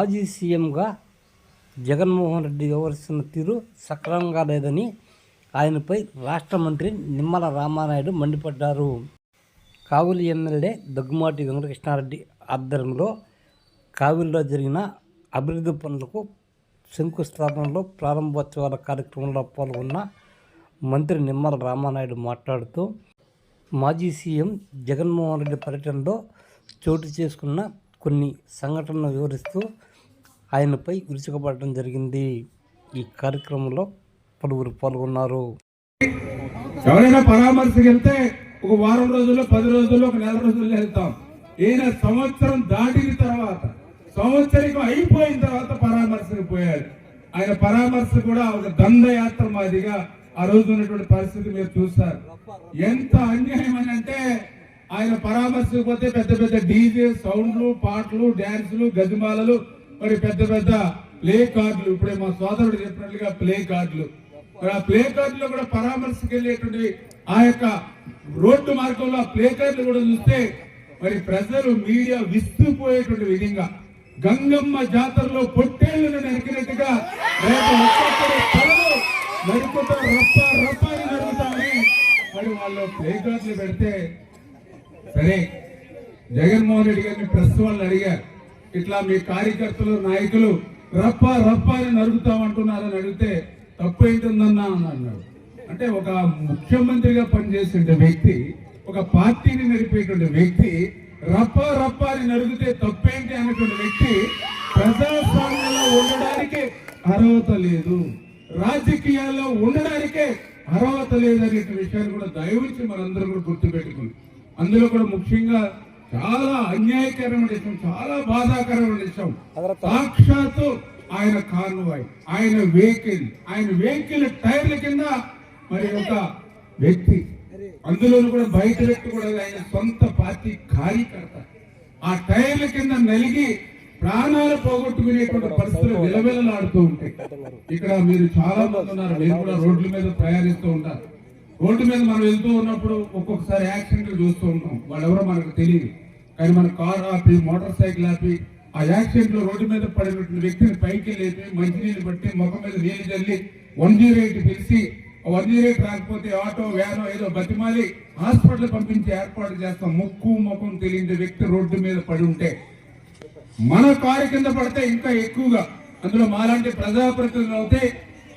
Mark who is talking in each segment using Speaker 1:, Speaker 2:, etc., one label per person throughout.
Speaker 1: మాజీ సీఎంగా జగన్మోహన్ రెడ్డి వ్యవహరిస్తున్న తీరు సక్రమంగా లేదని ఆయనపై రాష్ట్ర మంత్రి నిమ్మల రామానాయుడు మండిపడ్డారు. కావులి ఎమ్మెల్యే దగ్గుమాటి వెంకటకృష్ణారెడ్డి ఆధ్వర్యంలో కావిలిలో జరిగిన అభివృద్ధి పనులకు శంకుస్థాపనలో ప్రారంభోత్సవాల కార్యక్రమంలో పాల్గొన్న మంత్రి నిమ్మల రామానాయుడు మాట్లాడుతూ మాజీ సీఎం జగన్మోహన్ రెడ్డి పర్యటనలో చోటు చేసుకున్న కొన్ని సంఘటనలు వివరిస్తూ ఆయనపై విరుచుకుపడటం జరిగింది. ఈ కార్యక్రమంలో పలువురు పాల్గొన్నారు.
Speaker 2: ఎవరైనా పరామర్శకు వెళ్తే ఒక వారం రోజుల్లో పది రోజుల్లో ఒక నెల రోజుల్లో వెళ్తాం. ఈయన సంవత్సరం దాటిన తర్వాత సంవత్సరికం అయిపోయిన తర్వాత పరామర్శకు పోయారు ఆయన పరామర్శ కూడా ఒక దండయాత్ర మాదిరిగా ఆ రోజు ఉన్నటువంటి పరిస్థితి మీరు చూస్తారు ఎంత అన్యాయం అని అంటే ఆయన పరామర్శకు పోతే పెద్ద పెద్ద డీజే సౌండ్లు పాటలు డ్యాన్సులు గజమాలలు మరి పెద్ద పెద్ద ప్లే కార్డులు ఇప్పుడే మా సోదరుడు చెప్పినట్లుగా ప్లే కార్డులు. మరి ఆ ప్లే కార్డులో కూడా పరామర్శకు వెళ్ళేటువంటి ఆ యొక్క రోడ్డు మార్గంలో ఆ ప్లే కార్డులు కూడా చూస్తే మరి ప్రజలు మీడియా విస్తుపోయేటువంటి విధంగా గంగమ్మ జాతరలో పొట్టేళ్ళను నరికినట్టుగా రేపు ఒక్కొక్కరి రప్ప రప్ప అని మరి వాళ్ళు ప్లే కార్డులు పెడితే సరే జగన్మోహన్ రెడ్డి గారిని ప్రెస్ వాళ్ళు అడిగారు. ఇట్లా మీ కార్యకర్తలు నాయకులు రప్ప రప్ప అని నరుగుతామంటున్నారని అడిగితే తప్పు ఏంటుందన్నా అని అన్నాడు. అంటే ఒక ముఖ్యమంత్రిగా పనిచేసే వ్యక్తి ఒక పార్టీని నడిపేటువంటి వ్యక్తి రప్ప రప్ప అని నరిగితే తప్పేంటి అనేటువంటి వ్యక్తి ప్రజాస్వామ్యంలో ఉండడానికి అర్హత లేదు. రాజకీయాల్లో ఉండడానికే అర్హత లేదనే విషయాన్ని కూడా దయవుంచి మనందరం కూడా గుర్తుపెట్టుకుంది అందులో కూడా ముఖ్యంగా చాలా అన్యాయకరమైన విషయం చాలా బాధాకరమైన విషయం సాక్షాత్తు ఆయన కాన్వాయ్ ఆయన వెహికల్ ఆయన వెహికల్ టైర్ల కింద మరి ఒక వ్యక్తి. అందులోనూ కూడా బయట వ్యక్తి కూడా ఆయన సొంత పార్టీ కార్యకర్త. ఆ టైర్ల కింద నలిగి ప్రాణాలు పోగొట్టుకునేటువంటి పరిస్థితులు విలవిలలాడుతూ ఉంటాయి ఇక్కడ మీరు చాలా మంది ఉన్నారు. మీరు కూడా రోడ్ల మీద ప్రయాణిస్తూ ఉంటారు రోడ్డు మీద మనం వెళ్తూ ఉన్నప్పుడు ఒక్కొక్కసారి యాక్సిడెంట్లు చూస్తూ ఉంటాం. వాళ్ళెవరో మనకు తెలియదు. కానీ మన కార్ ఆపి మోటార్ సైకిల్ ఆపి ఆ యాక్సిడెంట్లో రోడ్డు మీద పడినటువంటి వ్యక్తిని పైకి లేపి మంచినీళ్ళు పట్టి ముఖం మీద నీళ్ళు చల్లి వన్ జీరో ఎయిట్ పిలిచి వన్ జీరో ఎయిట్ రాకపోతే ఆటో వ్యానో ఏదో బతిమాలి హాస్పిటల్ పంపించి ఏర్పాటు చేస్తాం. ముక్కు ముఖం తెలియని వ్యక్తి రోడ్డు మీద పడి ఉంటే. మన కారు కింద పడితే ఇంకా ఎక్కువగా. అందులో మాలాంటి ప్రజాప్రతినిధులు అయితే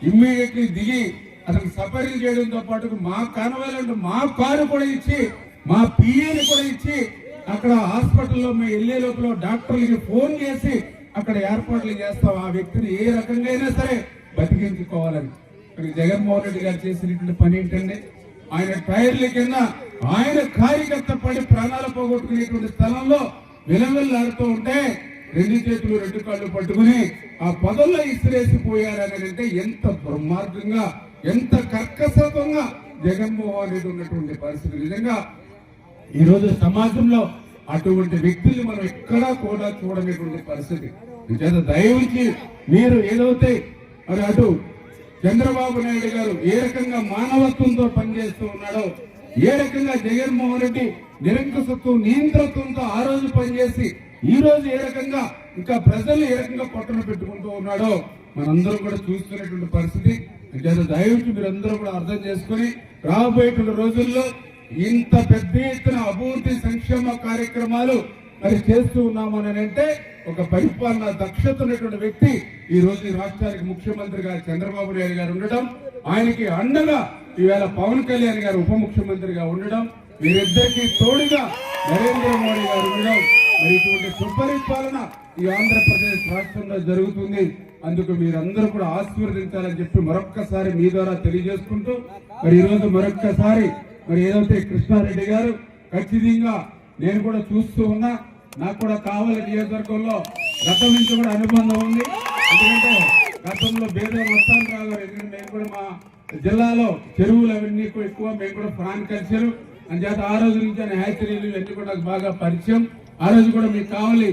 Speaker 2: ఇమ్మీడియట్లీ దిగి అతను సఫరింగ్ చేయడంతో పాటు మా కనవాలంటే మా కారు కూడా ఇచ్చి మా పిఏని కూడా ఇచ్చి అక్కడ హాస్పిటల్లో మేము వెళ్ళే లోపల డాక్టర్లకి ఫోన్ చేసి అక్కడ ఏర్పాట్లు చేస్తాం. ఆ వ్యక్తిని ఏ రకంగా అయినా సరే బతికించుకోవాలని. ఇక్కడ జగన్మోహన్ రెడ్డి గారు చేసినటువంటి పని ఏంటండి? ఆయన టైర్ల కింద ఆయన కార్యకర్త పడి ప్రాణాలు పోగొట్టుకునేటువంటి స్థలంలో విలవిల్లాడుతూ ఉంటే రెండు చేతులు రెండు కాళ్ళు పట్టుకుని ఆ పదల్లో ఇసిరేసి అంటే ఎంత దుర్మార్గంగా ఎంత కర్కశత్వంగా జగన్మోహన్ రెడ్డి ఉన్నటువంటి పరిస్థితి. నిజంగా ఈరోజు సమాజంలో అటువంటి వ్యక్తులు మనం ఎక్కడా కూడా చూడనటువంటి పరిస్థితి. నిజంగా దయవుంచి మీరు ఏదైతే మరి అటు చంద్రబాబు నాయుడు గారు ఏ రకంగా మానవత్వంతో పనిచేస్తూ ఉన్నాడో ఏ రకంగా జగన్మోహన్ రెడ్డి నిరంకుశత్వం నియంత్రత్వంతో ఆ రోజు పనిచేసి ఈ రోజు ఏ రకంగా ఇంకా ప్రజలు ఏ రకంగా పొట్టన పెట్టుకుంటూ ఉన్నాడో మనందరం కూడా చూస్తున్నటువంటి పరిస్థితి. దయవించి మీరందరూ కూడా అర్థం చేసుకుని రాబోయేటువంటి రోజుల్లో ఇంత పెద్ద ఎత్తున అభివృద్ధి సంక్షేమ కార్యక్రమాలు మరి చేస్తూ ఉన్నామని అంటే ఒక పరిపాలన దక్షత ఉన్నటువంటి వ్యక్తి ఈ రోజు ఈ రాష్ట్రానికి ముఖ్యమంత్రిగా చంద్రబాబు నాయుడు గారు ఉండడం ఆయనకి అండగా ఈవేళ పవన్ కళ్యాణ్ గారు ఉప ముఖ్యమంత్రిగా ఉండడం వీరిద్దరికి తోడుగా నరేంద్ర మోడీ గారు ఉండడం మరి ఇటువంటి సుపరిపాలన ఈ ఆంధ్రప్రదేశ్ రాష్ట్రంలో జరుగుతుంది. అందుకు మీరందరూ కూడా ఆశీర్వదించాలని చెప్పి మరొక్కసారి మీ ద్వారా తెలియజేసుకుంటూ మరి ఈరోజు మరొక్కసారి మరి ఏదైతే కృష్ణారెడ్డి గారు ఖచ్చితంగా నేను కూడా చూస్తూ ఉన్నా నాకు కూడా కావాలి నియోజకవర్గంలో గతం నుంచి కూడా అనుబంధం ఉంది. ఎందుకంటే గతంలో బేద వస్తాను రావు ఎందుకంటే మేము కూడా మా జిల్లాలో చెరువులు అవన్నీ కూడా ఎక్కువ మేము కూడా ఫ్రాన్ అని చేత ఆ రోజు నుంచి ఆయన హ్యాచరీలు ఇవన్నీ కూడా నాకు బాగా పరిచయం. ఆ రోజు కూడా మీకు కావాలి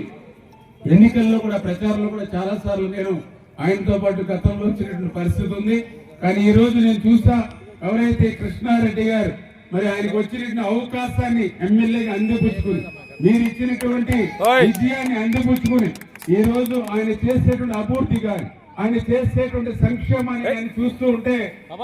Speaker 2: ఎన్నికల్లో కూడా ప్రచారంలో కూడా చాలాసార్లు నేను ఆయనతో పాటు గతంలో వచ్చినటువంటి పరిస్థితి ఉంది. కానీ ఈ రోజు నేను చూస్తా ఎవరైతే కృష్ణారెడ్డి గారు మరి ఆయనకు వచ్చినటువంటి అవకాశాన్ని ఎమ్మెల్యేగా అందిపుచ్చుకుని మీరు ఇచ్చినటువంటి విజయాన్ని అందిపుచ్చుకుని ఈ రోజు ఆయన చేసేటువంటి అభివృద్ధి కానీ ఆయన చేసేటువంటి సంక్షేమాన్ని కానీ చూస్తూ ఉంటే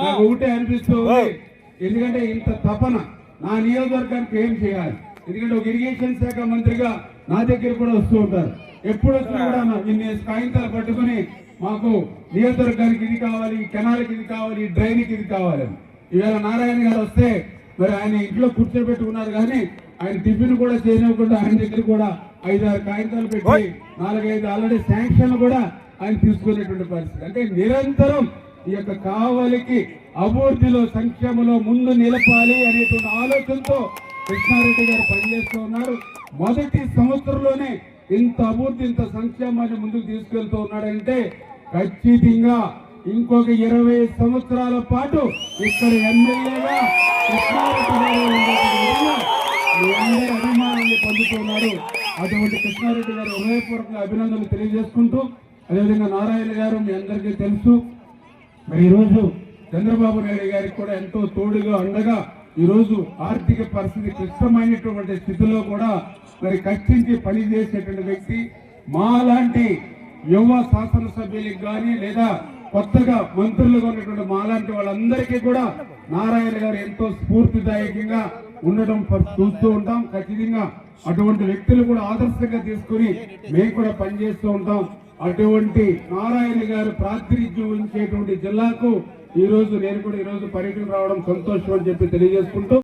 Speaker 2: నాకు ఒకటే అనిపిస్తూ ఉంది. ఎందుకంటే ఇంత తపన నా నియోజకవర్గానికి ఏం చేయాలి? ఎందుకంటే ఒక ఇరిగేషన్ శాఖ మంత్రిగా నా దగ్గర కూడా వస్తూ ఉంటారు. ఎప్పుడు వచ్చినా కూడా నా- ఇన్ని కాగితాలు పట్టుకుని మాకు నియోజకవర్గానికి ఇది కావాలి ఈ కెనాల్కి ఇది కావాలి ఈ డ్రైన్కి ఇది కావాలి. ఈవేళ నారాయణ గారు వస్తే మరి ఆయన ఇంట్లో కూర్చోబెట్టుకున్నారు కానీ ఆయన టిఫిన్ కూడా చేయనివ్వకుండా ఆయన దగ్గర కూడా ఐదారు కాగితాలు పెట్టి నాలుగైదు ఆల్రెడీ శాంక్షన్ కూడా ఆయన తీసుకునేటువంటి పరిస్థితి. అంటే నిరంతరం ఈ యొక్క కావలికి అభివృద్ధిలో సంక్షేమంలో ముందు నిలపాలి అనేటువంటి ఆలోచనతో కృష్ణారెడ్డి గారు పనిచేస్తూ ఉన్నారు. మొదటి సంవత్సరంలోనే ఇంత అభివృద్ధి ఇంత సంక్షేమాన్ని ముందుకు తీసుకెళ్తూ ఉన్నాడంటే ఖచ్చితంగా ఇంకొక ఇరవై సంవత్సరాల పాటు ఇక్కడ ఎమ్మెల్యేగా కృష్ణారెడ్డి అభిమానాన్ని పొందుతున్నారు అటువంటి కృష్ణారెడ్డి గారు హృదయపూర్వకంగా అభినందనలు తెలియజేసుకుంటూ అదేవిధంగా నారాయణ గారు మీ అందరికీ తెలుసు. మరి ఈరోజు చంద్రబాబు నాయుడు గారికి కూడా ఎంతో తోడుగా అండగా ఈరోజు ఆర్థిక పరిస్థితి క్లిష్టమైనటువంటి స్థితిలో కూడా మరి కష్టించి పనిచేసేటువంటి వ్యక్తి. మాలాంటి యువ శాసనసభ్యులకు కానీ లేదా కొత్తగా మంత్రులుగా ఉన్నటువంటి మాలాంటి వాళ్ళందరికీ కూడా నారాయణ గారు ఎంతో స్ఫూర్తిదాయకంగా ఉండడం చూస్తూ ఉంటాం. ఖచ్చితంగా అటువంటి వ్యక్తులు కూడా ఆదర్శంగా తీసుకుని మేము కూడా పనిచేస్తూ ఉంటాం. అటువంటి నారాయణ గారు ప్రాతినిధ్యం వహించేటువంటి జిల్లాకు ఈ రోజు నేను కూడా ఈ రోజు పర్యటన రావడం సంతోషం అని చెప్పి తెలియజేసుకుంటూ